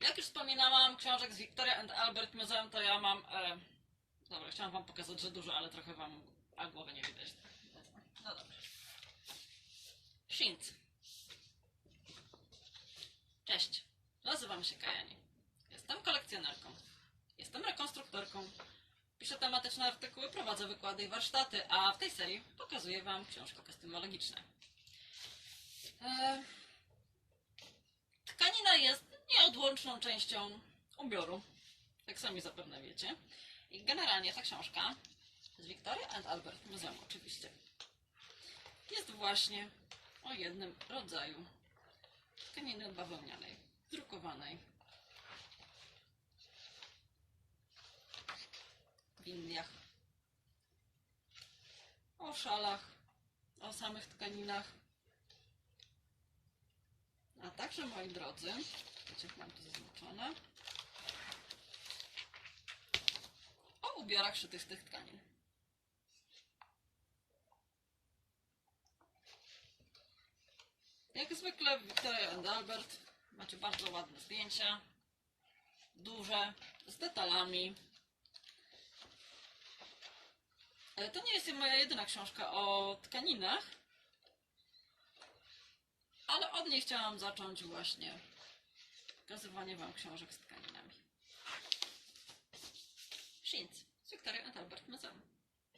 Jak już wspominałam, książek z Victoria and Albert Museum to ja mam... E... Dobra, chciałam wam pokazać, że dużo, ale trochę wam... A głowy nie widać. No dobra. Shint. Cześć. Nazywam się Kajani. Jestem kolekcjonerką. Jestem rekonstruktorką. Piszę tematyczne artykuły, prowadzę wykłady i warsztaty, a w tej serii pokazuję Wam książki kostymologiczne. Tkanina jest nieodłączną częścią ubioru, jak sami zapewne wiecie. I generalnie ta książka z Victoria and Albert Museum oczywiście jest właśnie o jednym rodzaju tkaniny bawełnianej, drukowanej w Indiach. O szalach, o samych tkaninach. A także, moi drodzy, jak mam to zaznaczone, o ubiorach szytych z tych tkanin. Jak zwykle Victoria and Albert macie bardzo ładne zdjęcia, duże, z detalami. Ale to nie jest moja jedyna książka o tkaninach, ale od niej chciałam zacząć właśnie pokazywanie Wam książek z tkaninami. Shins z Victoria and Albert Museum.